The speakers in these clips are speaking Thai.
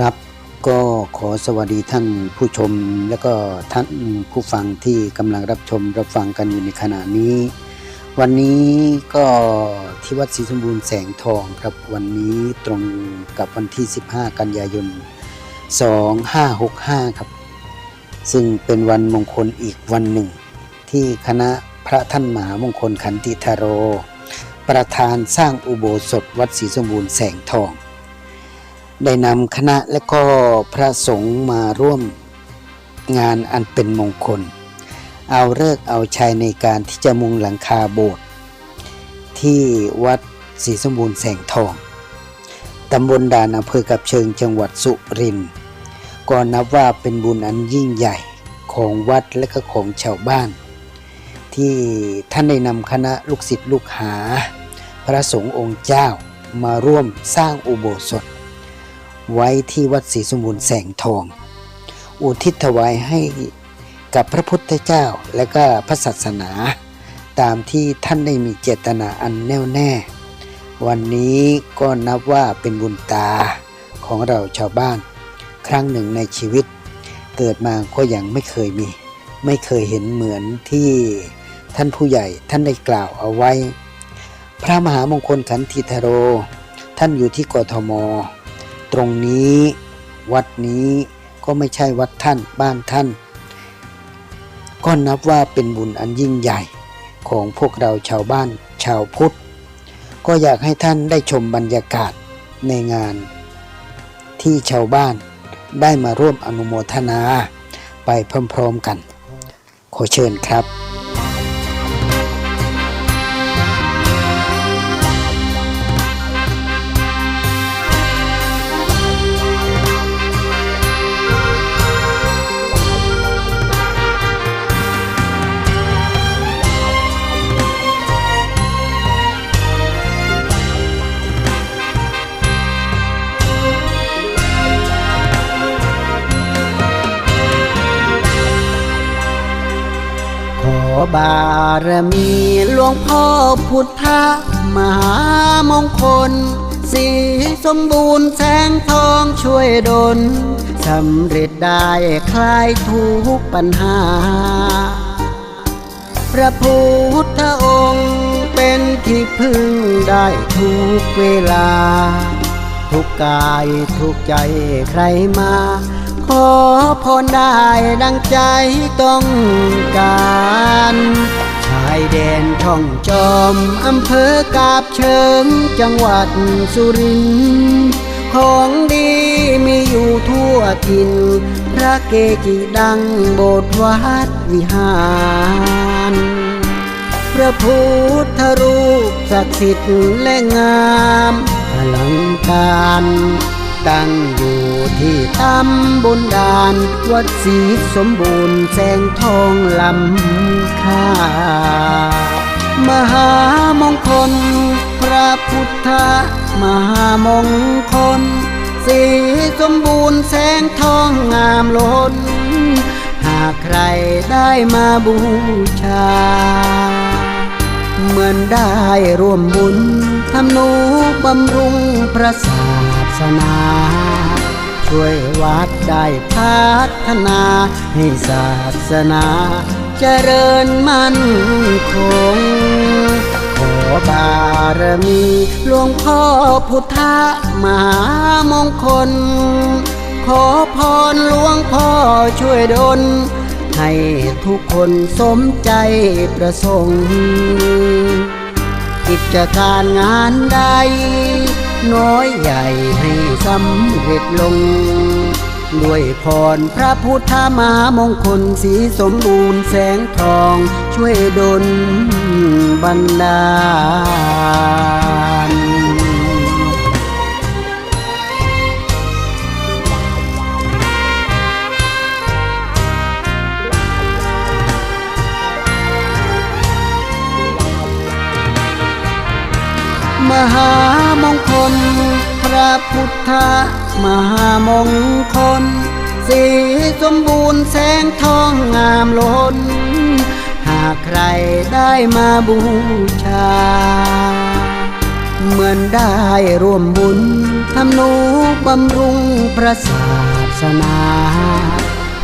ครับ ก็ขอสวัสดีท่านผู้ชม และก็ท่านผู้ฟังที่กำลังรับชมรับฟังกันอยู่ในขณะนี้ วันนี้ก็ที่วัดศรีสมบูรณ์แสงทองครับ วันนี้ตรงกับวันที่ 15 กันยายน 2565 ครับ ซึ่งเป็นวันมงคลอีกวันหนึ่ง ที่คณะพระท่านมหามงคลขันติธาโร ประธานสร้างอุโบสถวัดศรีสมบูรณ์แสงทอง ได้นำคณะและก็พระสงฆ์มาร่วมงานอันเป็นมงคล เอาเลิกเอาชัยในการที่จะมุงหลังคาโบสถ์ที่วัดศรีสมบูรณ์แสงทองตำบลด่านอำเภอกับเชิงจังหวัดสุรินทร์ก็นับว่าเป็นบุญอันยิ่งใหญ่ของวัดและก็ของชาวบ้าน ที่ท่านได้นำคณะลูกศิษย์ลูกหา พระสงฆ์องค์เจ้ามาร่วมสร้างอุโบสถ ไว้ที่วัดศรีสมบูรณ์แสงทอง อุทิศถวายให้กับพระพุทธเจ้าและก็พระศาสนา ตามที่ท่านได้มีเจตนาอันแน่วแน่ วันนี้ก็นับว่าเป็นบุญตาของเราชาวบ้าน ครั้งหนึ่งในชีวิต เกิดมาก็ยังไม่เคยมี ไม่เคยเห็นเหมือนที่ท่านผู้ใหญ่ท่านได้กล่าวเอาไว้ พระมหามงคลขันธิธโร ท่านอยู่ที่กทม ตรงนี้ วัดนี้ก็ไม่ใช่วัดท่านบ้านท่าน ก็นับว่าเป็นบุญอันยิ่งใหญ่ของพวกเราชาวบ้านชาวพุทธ ก็อยากให้ท่านได้ชมบรรยากาศในงาน ที่ชาวบ้านได้มาร่วมอนุโมทนา ไปพร้อมๆกัน ขอเชิญครับ บารมีหลวงพ่อพุทธมหามงคล สีสมบูรณ์แสงทองช่วยดลสำเร็จได้คลายทุกปัญหา พระพุทธองค์เป็นที่พึ่งได้ทุกเวลา ทุกกายทุกใจใครมา ขอพรได้ดังใจต้องการ ชายแดนท่องจอม อำเภอกาบเชิงจังหวัดสุรินทร์ของดีมีอยู่ทั่วถิ่นพระเกจิดังโบสถ์วัดวิหารพระพุทธรูปศักดิ์สิทธิ์และงาม ลังการตั้งอยู่ที่ตำบลดาน วัดศรีสมบูรณ์แสงทองลำค่ามหามงคล พระพุทธมหามงคลสีสมบูรณ์แสงทองงามล้น หากใครได้มาบูชา เหมือนได้ร่วมบุญทำนุบำรุงพระศาสนา ช่วยวัดได้พัฒนาให้ศาสนาเจริญมั่นคง ขอบารมีหลวงพ่อพุทธมหามงคล ขอพรหลวงพ่อช่วยดล ให้ทุกคนสมใจประสงค์กิจการงานใด น้อยใหญ่ให้สำเร็จลง ด้วยพรพระพุทธมามงคลสีสมบูรณ์แสงทองช่วยดลบันดา หามงคล พระพุทธมหามงคล สีสมบูรณ์แสงทองงามล้น หากใครได้มาบูชา เหมือนได้ร่วมบุญทำนุบำรุงพระศาสนา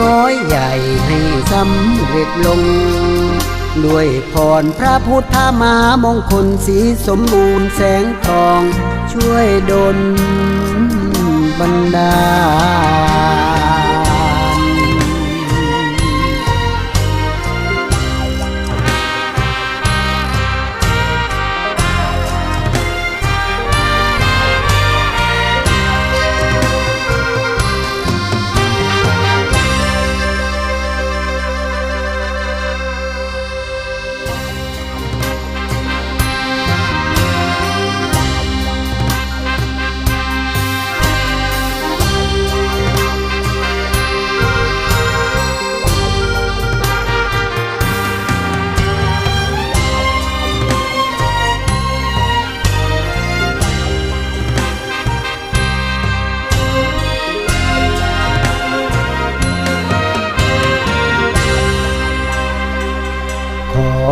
น้อยใหญ่ให้สำเร็จลง ด้วยพรพระพุทธมามงคลสีสมบูรณ์แสงทอง ช่วยดลบันดา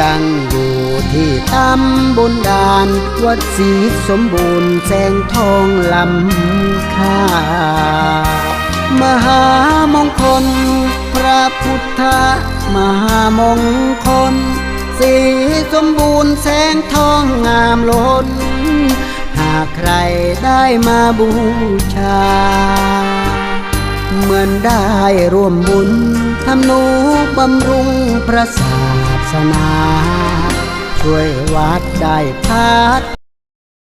ตั้งอยู่ที่ตำบลดาน วัดศรีสมบูรณ์แสงทองลำค่ามหามงคล พระพุทธมหามงคลสีสมบูรณ์แสงทองงามล้น หากใครได้มาบูชา เหมือนได้ร่วมบุญทำนุบำรุงพระศา สนา ช่วยวัดได้พัด